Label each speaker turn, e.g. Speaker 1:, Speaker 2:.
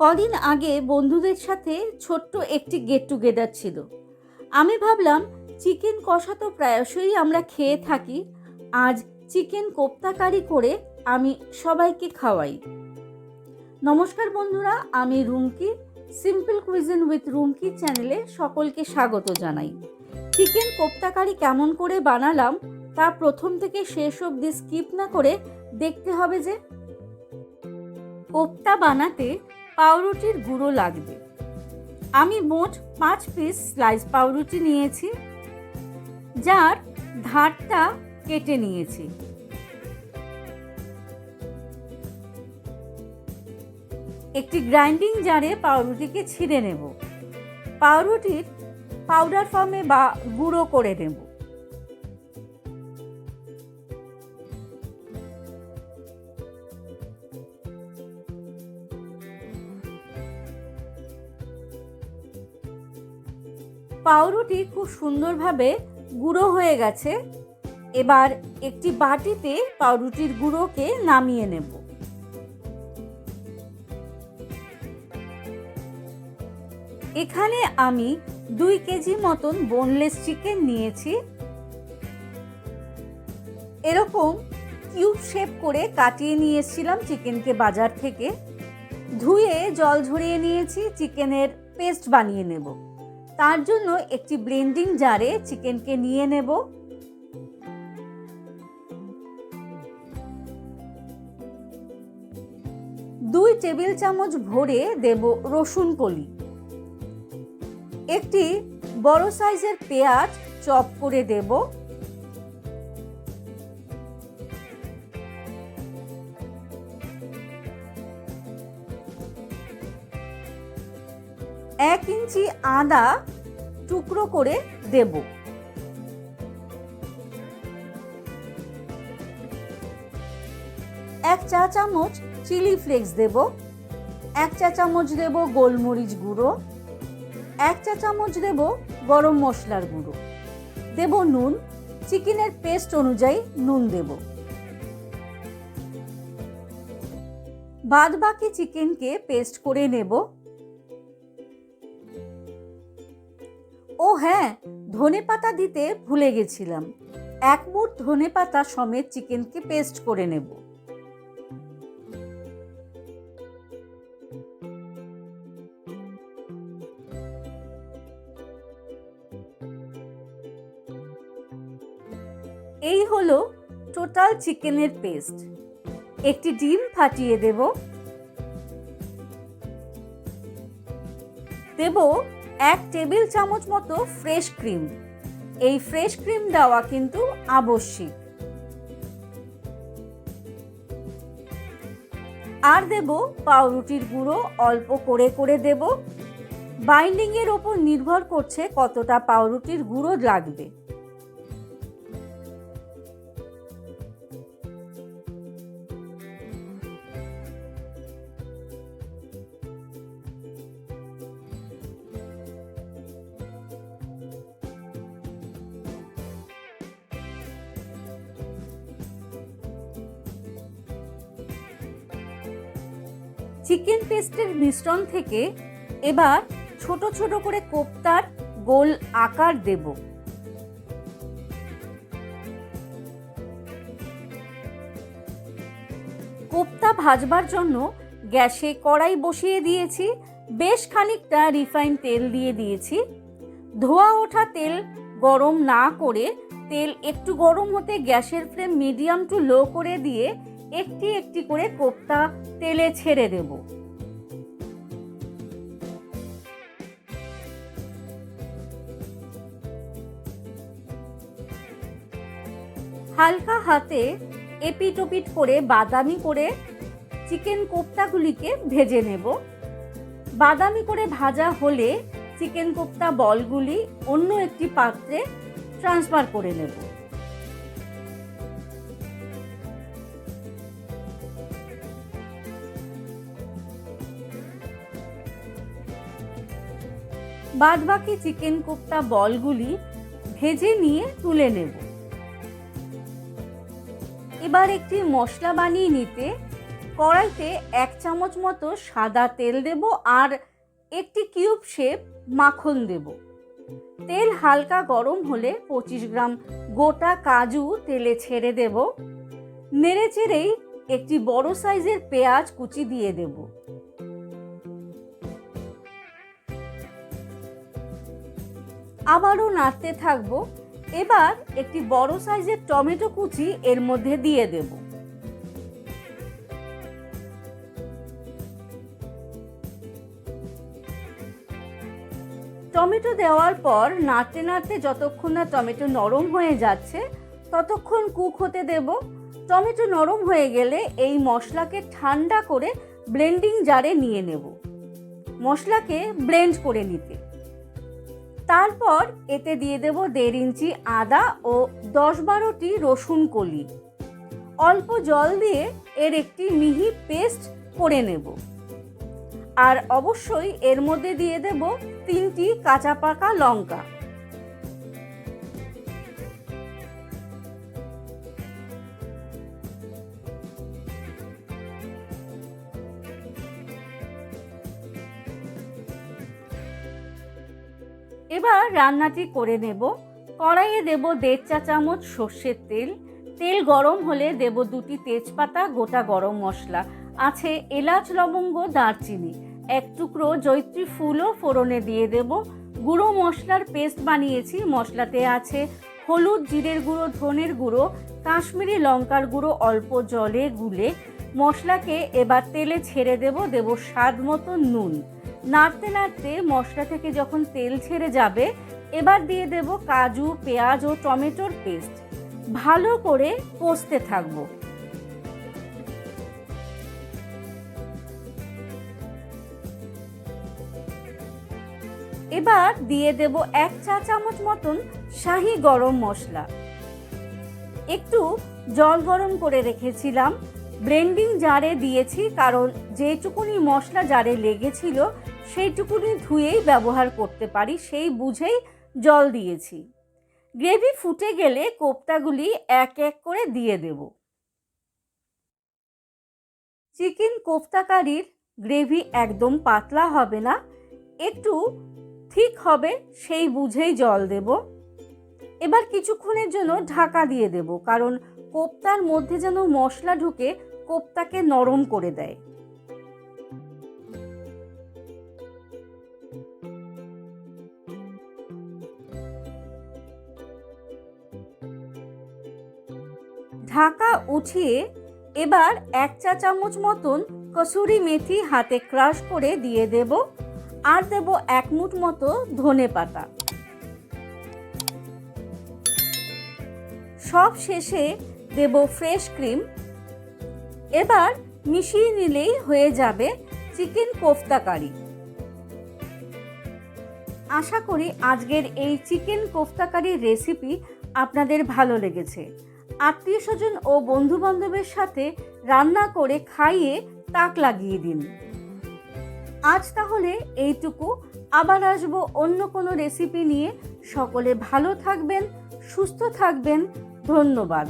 Speaker 1: কদিন আগে বন্ধুদের সাথে ছোট্ট একটি গেট টুগেদার ছিল। আমি ভাবলাম চিকেন কষা তো প্রায়শই আমরা খেয়ে থাকি। আজ চিকেন কোপ্তা কারি আমি সবাইকে খাওয়াই। নমস্কার বন্ধুরা, আমি Rumki. Simple cuisine with Rumki চ্যানেলে সকলকে স্বাগত জানাই। চিকেন কোপ্তা কারি কেমন করে বানালাম, তা প্রথম থেকে শেষ অবধি স্কিপ না করে দেখতে হবে যে কোপ্তা বানাতে পাউরুটির গুঁড়ো লাগবে। আমি মোট পাঁচ পিস স্লাইস পাউরুটি নিয়েছি, যার ধারটা কেটে নিয়েছি। একটি গ্রাইন্ডিং জারে পাউরুটিকে ছিঁড়ে নেব। পাউরুটির পাউডার ফর্মে বা গুঁড়ো করে নেব। পাউরুটি খুব সুন্দরভাবে গুঁড়ো হয়ে গেছে। এবার একটি বাটিতে পাউরুটির গুঁড়োকে নামিয়ে নেব। এখানে আমি দুই কেজি মতন বোনলেস চিকেন নিয়েছি। এরকম কিউব শেপ করে কাটিয়ে নিয়েছিলাম চিকেনকে বাজার থেকে। ধুয়ে জল ঝরিয়ে নিয়েছি, চিকেনের পেস্ট বানিয়ে নেব। তার জন্য একটি ব্লেন্ডিং জারে চিকেনকে নিয়ে নেব। দুই টেবিল চামচ ভরে দেব রসুন কলি। একটি বড় সাইজের পেঁয়াজ চপ করে দেব। এক ইঞ্চি আদা টুকরো করে দেব। এক চা চামচ চিলি ফ্লেক্স দেব। এক চা চামচ দেব গোলমরিচ গুঁড়ো। এক চা চামচ দেব গরম মশলার গুঁড়ো। দেব নুন। চিকেনের পেস্ট অনুযায়ী নুন দেব। বাদ বাকি চিকেনকে পেস্ট করে নেব। হ্যাঁ ধনে পাতা দিতে ভুলে গেছিলাম। এক মুঠ ধনে পাতা সমেত চিকেনকে পেস্ট করে নেব। এই হলো টোটাল চিকেনের পেস্ট। একটি ডিম ফাটিয়ে দেব। দেব এক টেবিল চামচ মতো ফ্রেশ ক্রিম। এই ফ্রেশ ক্রিম দেওয়া কিন্তু আবশ্যিক। আর দেব পাউরুটির গুঁড়ো অল্প করে করে দেব। বাইন্ডিংয়ের ওপর নির্ভর করছে কতটা পাউরুটির গুঁড়ো লাগবে। চিকেন পেস্টের মিশ্রণ থেকে এবার ছোট ছোট করে কোপ্তার গোল আকার দেব। কোপ্তা ভাজবার জন্য গ্যাসে কড়াই বসিয়ে দিয়েছি, বেশ খানিকটা রিফাইন তেল দিয়ে দিয়েছি। ধোয়া ওঠা তেল গরম না করে, তেল একটু গরম হতে গ্যাসের ফ্লেম মিডিয়াম টু লো করে দিয়ে একটি একটি করে কোপ্তা তেলে ছেড়ে দেব। হালকা হাতে এপিট ওপিট করে বাদামি করে চিকেন কোপ্তাগুলিকে ভেজে নেব। বাদামি করে ভাজা হলে চিকেন কোপ্তা বলগুলি অন্য একটি পাত্রে ট্রান্সফার করে নেব। বাদবাকি চিকেন কোপ্তা বলগুলি ভেজে নিয়ে তুলে নেব। এবার একটি মশলা বানিয়ে নিতে কড়াইতে এক চামচ মতো সাদা তেল দেব আর একটি কিউব শেপ মাখন দেব। তেল হালকা গরম হলে পঁচিশ গ্রাম গোটা কাজু তেলে ছেড়ে দেব। নেড়ে চেড়েই একটি বড় সাইজের পেঁয়াজ কুচি দিয়ে দেব। আবারও নাড়তে থাকব। এবার একটি বড় সাইজের টমেটো কুচি এর মধ্যে দিয়ে দেব। টমেটো দেওয়ার পর নাড়তে নাড়তে যতক্ষণ না টমেটো নরম হয়ে যাচ্ছে, ততক্ষণ কুক হতে দেব। টমেটো নরম হয়ে গেলে এই মশলাকে ঠান্ডা করে ব্লেন্ডিং জারে নিয়ে নেব। মশলাকে ব্লেন্ড করে নিতে। তারপর এতে দিয়ে দেব দেড় ইঞ্চি আদা ও দশ বারোটি রসুন কলি। অল্প জল দিয়ে এর একটি মিহি পেস্ট করে নেব। আর অবশ্যই এর মধ্যে দিয়ে দেব তিনটি কাঁচা পাকা লঙ্কা। এবার রান্নাটি করে নেব। কড়াইয়ে দেব দেড় চা চামচ সর্ষের তেল। তেল গরম হলে দেব দুটি তেজপাতা, গোটা গরম মশলা। আছে এলাচ, লবঙ্গ, দারচিনি। এক টুকরো জৈত্রী ফুলও ফোড়নে দিয়ে দেব। গুঁড়ো মশলার পেস্ট বানিয়েছি। মশলাতে আছে হলুদ, জিরের গুঁড়ো, ধনের গুঁড়ো, কাশ্মীরি লঙ্কার গুঁড়ো, অল্প জলে গুলে। মশলাকে এবার তেলে ছেড়ে দেব। দেব স্বাদ মতো নুন। নাড়তে নাড়তে মশলা থেকে যখন তেল ছেড়ে যাবে, এবার দিয়ে দেব কাজু, পেঁয়াজ ও টমেটোর পেস্ট। ভালো করে কষতে থাকব। এবার দিয়ে দেব এক চা চামচ মতন শাহি গরম মশলা। একটু জল গরম করে রেখেছিলাম। ব্লেন্ডিং জারে দিয়েছি কারণ যেটুকুনি মশলা জারে লেগেছিল সেইটুকুনি ধুয়েই ব্যবহার করতে পারি, সেই বুঝেই জল দিয়েছি। গ্রেভি ফুটে গেলে কোপ্তাগুলি এক এক করে দিয়ে দেব। চিকেন কোপ্তা কারির গ্রেভি একদম পাতলা হবে না, একটু ঠিক হবে, সেই বুঝেই জল দেব। এবার কিছুক্ষণের জন্য ঢাকা দিয়ে দেব, কারণ কোপ্তার মধ্যে যেন মশলা ঢুকে কোপ্তাকে নরম করে দেয়। ঢাকা উঠিয়ে এবার এক চা চামচ মতন কসুরি মেথি হাতে ক্রাশ করে দিয়ে দেব আর দেব এক মুঠ মতো ধনে পাতা। সব শেষে দেব ফ্রেশ ক্রিম। এবার মিশিয়ে নিলেই হয়ে যাবে চিকেন কোফতা কারি। আশা করি আজকের এই চিকেন কোফতা কারির রেসিপি আপনাদের ভালো লেগেছে। আত্মীয় স্বজন ও বন্ধু বান্ধবের সাথে রান্না করে খাইয়ে তাক লাগিয়ে দিন। আজ তাহলে এইটুকু। আবার আসব অন্য কোনো রেসিপি নিয়ে। সকলে ভালো থাকবেন, সুস্থ থাকবেন। ধন্যবাদ।